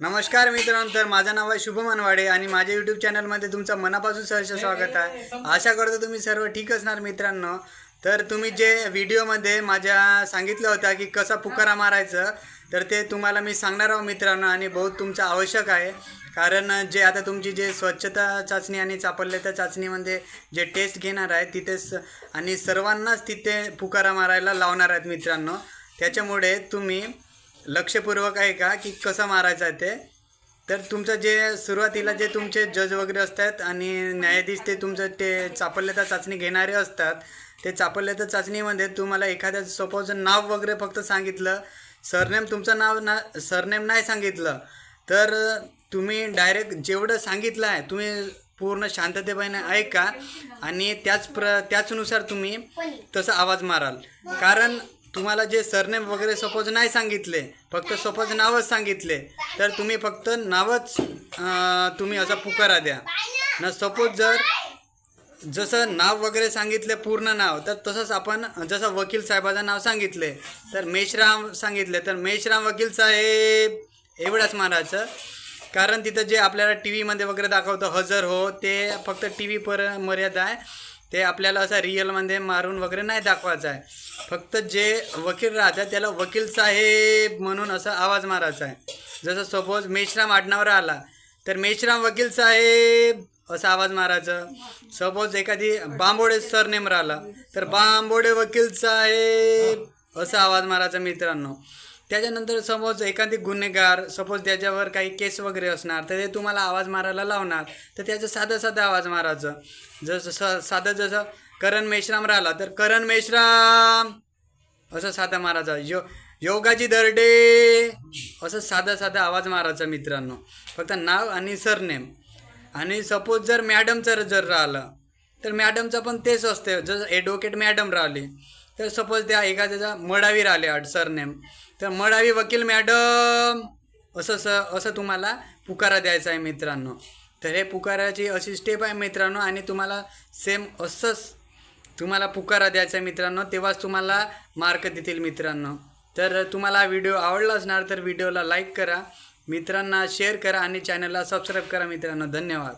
नमस्कार मित्रांनो तर माझं नाव आहे शुभम अनवाडे आणि माझ्या यूट्यूब चॅनलमध्ये तुमचं मनापासून सहर्ष स्वागत आहे. आशा करतो तुम्ही सर्व ठीक असणार मित्रांनो. तर तुम्ही जे व्हिडिओमध्ये माझ्या सांगितलं होतं की कसा पुकारा मारायचं तर ते तुम्हाला मी सांगणार आहो मित्रांनो आणि बहुत तुमचं आवश्यक आहे. कारण जे आता तुमची जे स्वच्छता चाचणी आणि चापल्यता चाचणीमध्ये जे टेस्ट घेणार आहे तिथेच आणि सर्वांनाच तिथे पुकारा मारायला लावणार आहेत मित्रांनो. त्याच्यामुळे तुम्ही लक्षपूर्वक आहे का की कसं मारायचं आहे ते? तर तुमचं जे सुरुवातीला जे तुमचे जज वगैरे असतात आणि न्यायाधीश ते तुमचं ते चापल्यता चाचणी घेणारे असतात ते चापल्यता चाचणीमध्ये तुम्हाला एखाद्या सपोज नाव वगैरे फक्त सांगितलं सरनेम तुमचं नाव ना सरनेम नाही सांगितलं तर तुम्ही डायरेक्ट जेवढं सांगितलं आहे तुम्ही पूर्ण शांततेपणे ऐका आणि त्याच प्र त्याचनुसार तुम्ही तसं आवाज माराल. कारण तुम्हाला जे सरनेम वगैरे सपोज नाही सांगितले फक्त सपोज नावच सांगितले तर तुम्ही फक्त नावच तुम्ही असा पुकारा द्या. न सपोज जर जसं नाव वगैरे सांगितले पूर्ण नाव तर तसंच आपण जसं वकील साहेबाचं नाव सांगितले तर मेशराम सांगितले तर मेशराम वकील साहेब एवढंच मारायचं कारण तिथं जे आपल्याला टी व्हीमध्ये वगैरे दाखवतं हजर हो ते फक्त टी व्ही पर मर्यादा आहे. ते आपल्याला असं रिअलमध्ये मारून वगैरे नाही दाखवायचं आहे. फक्त जे वकील राहतात त्याला वकील साहेब म्हणून असा आवाज मारायचा आहे. जसं सपोज मेश्राम आडनावर आला तर मेश्राम वकील साहेब असा आवाज मारायचा. सपोज एखादी बांबोडे सरनेम राहिला तर बांबोडे वकील साहेब असा आवाज मारायचा मित्रांनो. त्याच्यानंतर समोज एखादी गुन्हेगार सपोज त्याच्यावर काही केस वगैरे असणार तर ते तुम्हाला आवाज मारायला लावणार तर त्याचं साधं साधं आवाज मारायचं. जसं स साधं जसं करण मेश्राम राहिला तर करण मेश्राम. असं साधा मारायचा. यो योगाची दर्डे. असं साधा साधा आवाज मारायचा मित्रांनो. फक्त नाव आणि सरनेम. आणि सपोज जर मॅडमचं जर राहिलं तर मॅडमचं पण तेच असते. जसं ॲडव्होकेट मॅडम राहिली तर सपोज त्या एखाद्याचा मडावी राहिले आठ सरनेम. तर मडावी वकील मॅडम असं स असं तुम्हाला पुकारा द्यायचा आहे मित्रांनो. तर हे पुकाराची अशी स्टेप आहे मित्रांनो आणि तुम्हाला सेम असंच तुम्हाला पुकारा द्यायचा मित्रांनो तेव्हाच तुम्हाला मार्क देतील मित्रांनो. तर तुम्हाला व्हिडिओ आवडला असणार तर व्हिडिओला लाईक करा. मित्रांना शेअर करा आणि चॅनलला सबस्क्राईब करा मित्रांनो. धन्यवाद.